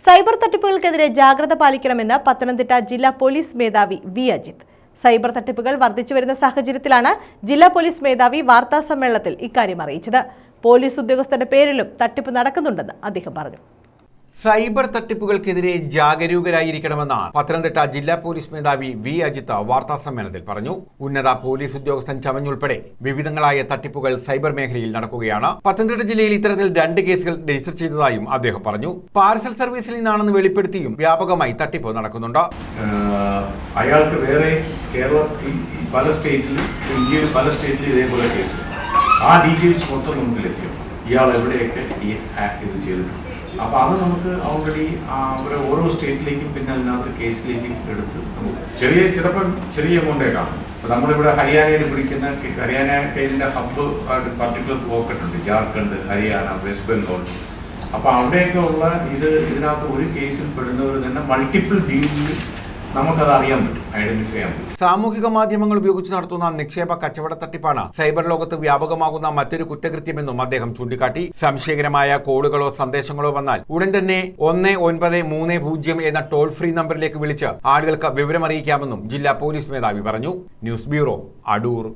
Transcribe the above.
Cyber തട്ടിപ്പുകൾക്കെതിരെ ജാഗ്രത പാലിക്കണമെന്ന് പത്തനംതിട്ട ജില്ലാ പോലീസ് മേധാവി വി അജിത്. സൈബർ തട്ടിപ്പുകൾ വർദ്ധിച്ചു വരുന്ന സാഹചര്യത്തിലാണ് ജില്ലാ പോലീസ് മേധാവി വാർത്താ സമ്മേളനത്തിൽ ഇക്കാര്യം അറിയിച്ചത്. പോലീസ് ഉദ്യോഗസ്ഥരുടെ പേരിലും തട്ടിപ്പ് നടക്കുന്നുണ്ടെന്ന് അദ്ദേഹം പറഞ്ഞു. സൈബർ തട്ടിപ്പുകൾക്കെതിരെ ജാഗരൂകരായിരിക്കണമെന്നാണ് പത്തനംതിട്ട ജില്ലാ പോലീസ് മേധാവി വി. അജിത്ത് വാർത്താ സമ്മേളനത്തിൽ പറഞ്ഞു. ഉന്നത പോലീസ് ഉദ്യോഗസ്ഥൻ ചമഞ്ഞുൾപ്പെടെ വിവിധങ്ങളായ തട്ടിപ്പുകൾ സൈബർ മേഖലയിൽ നടക്കുകയാണ്. പത്തനംതിട്ട ജില്ലയിൽ ഇത്തരത്തിൽ രണ്ട് കേസുകൾ രജിസ്റ്റർ ചെയ്തതായും അദ്ദേഹം പറഞ്ഞു. പാർസൽ സർവീസിൽ നിന്നാണെന്ന് വെളിപ്പെടുത്തിയും വ്യാപകമായി തട്ടിപ്പ് നടക്കുന്നുണ്ട്. അയാൾക്ക് വേറെ കേരളത്തിൽ പല സ്റ്റേറ്റിലും ഇന്ത്യയിൽ പല സ്റ്റേറ്റിലും ഇതേപോലെ കേസ്. ആ ഡീറ്റെയിൽസ് മൊത്തം നമുക്ക് ലഭ്യം ഇയാൾ എവിടെയൊക്കെ ഈ ഇത് ചെയ്തിട്ടുണ്ട്. അപ്പോൾ അത് നമുക്ക് ഓൾറെഡി അവരെ ഓരോ സ്റ്റേറ്റിലേക്കും പിന്നെ അതിനകത്ത് കേസിലേക്കും എടുത്ത് ചെറിയ ചിലപ്പം ചെറിയ എമൗണ്ടേ കാണും. നമ്മളിവിടെ ഹരിയാനയിൽ പിടിക്കുന്ന ഹരിയാന കേസിന്റെ ഹബ്ബ് പർട്ടിക്കുലർ പോക്കറ്റ് ഉണ്ട്. ജാർഖണ്ഡ് ഹരിയാന വെസ്റ്റ് ബംഗാൾ. അപ്പോൾ അവിടെയൊക്കെ ഉള്ള ഇത് ഇതിനകത്ത് ഒരു കേസിൽ പെടുന്നവർ തന്നെ മൾട്ടിപ്പിൾ ഡീലിൽ നമുക്കത് അറിയാൻ പറ്റും ഐഡന്റിഫൈ ചെയ്യാൻ പറ്റും. സാമൂഹിക മാധ്യമങ്ങൾ ഉപയോഗിച്ച് നടത്തുന്ന നിക്ഷേപ കച്ചവട തട്ടിപ്പാണ് സൈബർ ലോകത്ത് വ്യാപകമാകുന്ന മറ്റൊരു കുറ്റകൃത്യമെന്നും അദ്ദേഹം ചൂണ്ടിക്കാട്ടി. സംശയകരമായ കോളുകളോ സന്ദേശങ്ങളോ വന്നാൽ ഉടൻ തന്നെ ഒന്ന് ഒൻപത് മൂന്ന് പൂജ്യം എന്ന ടോൾ ഫ്രീ നമ്പറിലേക്ക് വിളിച്ച് ആളുകൾക്ക് വിവരമറിയിക്കാമെന്നും ജില്ലാ പോലീസ് മേധാവി പറഞ്ഞു. News bureau Adoor.